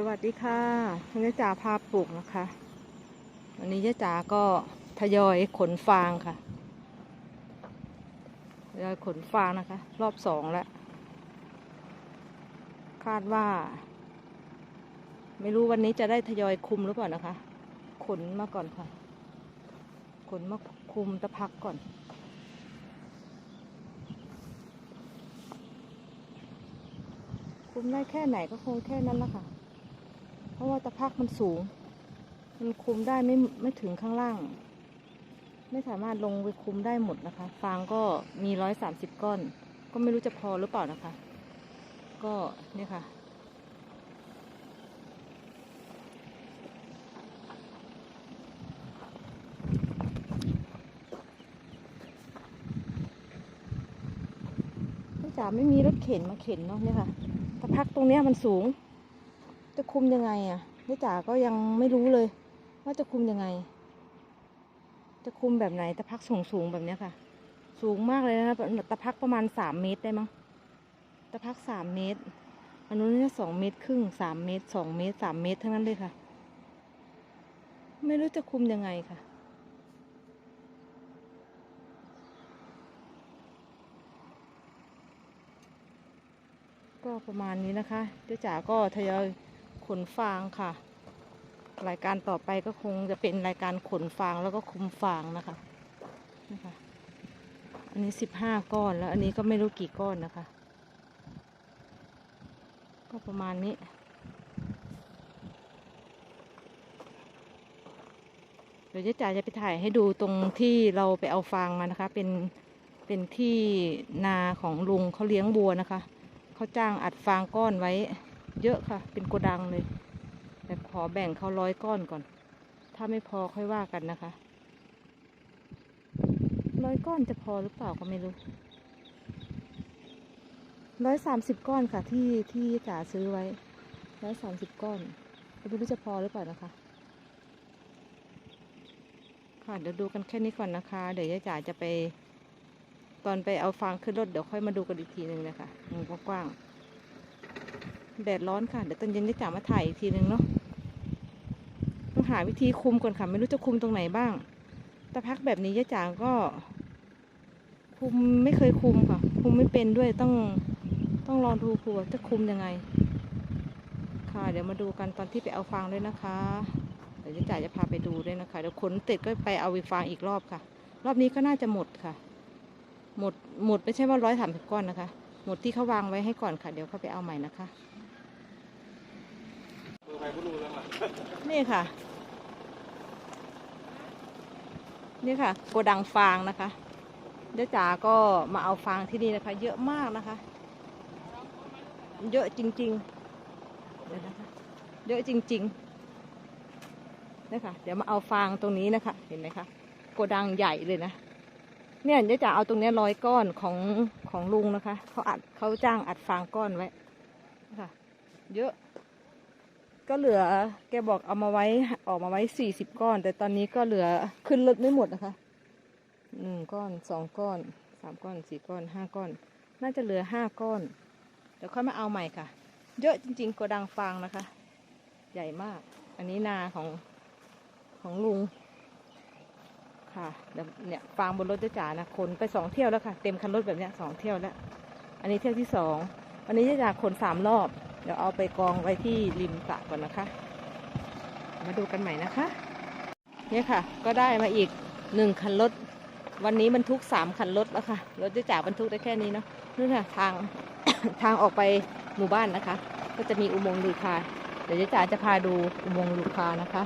สวัสดีค่ะวันนี้จ๋าพาปลูกนะคะ วันนี้ยะจ๋าก็ทยอยขนฟางค่ะ ทยอยขนฟางนะคะ รอบสองแล้ว คาดว่า ไม่รู้วันนี้จะได้ทยอยคุมหรือเปล่านะคะ ขนมาก่อนค่ะ ขนมาคุมตะพักก่อนคุมได้แค่ไหนก็คงแค่นั้นละค่ะ เพราะว่าตะพักมันสูง มันคุมได้ไม่ไม่ถึงข้างล่าง ไม่สามารถลงไปคุมได้หมดนะคะ ฟางก็มีร้อยสามสิบก้อน ก็ไม่รู้จะพอหรือเปล่านะคะ ก็เนี่ยค่ะพี่จ๋าไม่มีรถเข็นมาเข็นเนาะเนี่ยค่ะตะพักตรงเนี้ยมันสูง จะคุมยังไงอะ่ะพี่จ๋าก็ยังไม่รู้เลย ว่าจะคุมยังไง จะคุมแบบไหนตะพักสูงสูงแบบเนี้ยค่ะ สูงมากเลยนะตะพักประมาณสามเมตรได้มั้งตะพักสามเมตรอันนู้นเนี่ยสองเมตรครึ่งสามเมตรสองเมตรสามเมตรทั้งนั้นเลยค่ะ ไม่รู้จะคุมยังไงค่ะก็ประมาณนี้นะคะเจ๊จ๋าก็ทยอย ขนฟางค่ะ รายการต่อไปก็คงจะเป็นรายการขนฟางแล้วก็คุมฟางนะคะนะคะอันนี้สิบห้าก้อนแล้วอันนี้ก็ไม่รู้กี่ก้อนนะคะ ก็ประมาณนี้เดี๋ยวเจ๊จ๋าจะไปถ่ายให้ดูตรงที่เราไปเอาฟางมานะคะ เป็นเป็นที่นาของลุงเขาเลี้ยงบัวนะคะ เขาจ้างอัดฟางก้อนไว้ เยอะค่ะ เป็นโกดังเลย แต่ขอแบ่งเขาร้อยก้อนก่อน ถ้าไม่พอค่อยว่ากันนะคะร้อยก้อนจะพอหรือเปล่าก็ไม่รู้ร้อยสามสิบก้อนค่ะ ที่ที่จ๋าซื้อไว้ร้อยสามสิบก้อนไม่รู้จะพอหรือเปล่านะคะ ค่ะเดี๋ยวดูกันแค่นี้ก่อนนะคะ เดี๋ยวยายจ๋าจะไป ตอนไปเอาฟางขึ้นรถเดี๋ยวค่อยมาดูกันอีกทีหนึ่งนะคะมุมกว้างๆ แดดร้อนค่ะ เดี๋ยวตอนเย็นจะจ่ามาถ่ายอีกทีหนึ่งเนาะต้องหาวิธีคุมก่อนค่ะ ไม่รู้จะคุมตรงไหนบ้างตะพักแบบนี้ยาจ๋าก็ คุมไม่เคยคุมค่ะ คุมไม่เป็นด้วยต้องต้องลองดูครูว่าจะคุมยังไง ค่ะ เดี๋ยวมาดูกันตอนที่ไปเอาฟางด้วยนะคะเดี๋ยวยาจ๋าจะพาไปดูด้วยนะคะเดี๋ยวขนเสร็จก็ไปเอาฟางอีกรอบค่ะ รอบนี้ก็น่าจะหมดค่ะ หมดหมดไม่ใช่ว่าร้อยสามสิบก้อนนะคะ หมดที่เขาวางไว้ให้ก่อนค่ะ เดี๋ยวเขาไปเอาใหม่นะคะ ใครก็รู้แล้วอะนี่ค่ะ นี่ค่ะโกดังฟางนะคะเดี๋ยวจ๋าก็มาเอาฟางที่นี่นะคะ เยอะมากนะคะ เยอะจริงๆเยวนะคะเยอะจริงๆนี่ค่ะเดี๋ยวมาเอาฟางตรงนี้นะคะ เห็นไหมคะโกดังใหญ่เลยนะเนี่ยเดี๋ยวจะเอาตรงนี้ร้อยก้อนของของลุงนะคะเขาอัดเขาจ้างอัดฟางก้อนไว้ค่ะ เยอะ ก็เหลือแกบอกเอามาไว้ออกมาไว้สี่สิบก้อน แต่ตอนนี้ก็เหลือขึ้นรถไม่หมดนะคะหนึ่งก้อนสองก้อนสามก้อนสี่ก้อนห้าก้อน น่าจะเหลือห้าก้อน เดี๋ยวค่อยมาเอาใหม่ค่ะ เยอะจริงๆโกดังฟางนะคะ ใหญ่มาก อันนี้นาของของลุงค่ะเดี๋ยวเนี่ยฟางบนรถจ้าจ๋านะขนไปสองเที่ยวแล้วค่ะ เต็มคันรถแบบเนี้ยสองเที่ยวแล้ว อันนี้เที่ยวที่สองวันนี้จ้าจ๋าขนสามรอบ เดี๋ยวเอาไปกองไว้ที่ริมสระก่อนนะคะ มาดูกันใหม่นะคะ เนี่ยค่ะ ก็ได้มาอีกหนึ่งคันรถ วันนี้บรรทุกสามคันรถแล้วค่ะ รถจะจ่าบรรทุกได้แค่นี้เนาะนี่ค่ะทางทางออกไปหมู่บ้านนะคะ ก็จะมีอุโมงค์ลูคา เดี๋ยวจะจ่าจะพาดูอุโมงค์ลูคานะคะ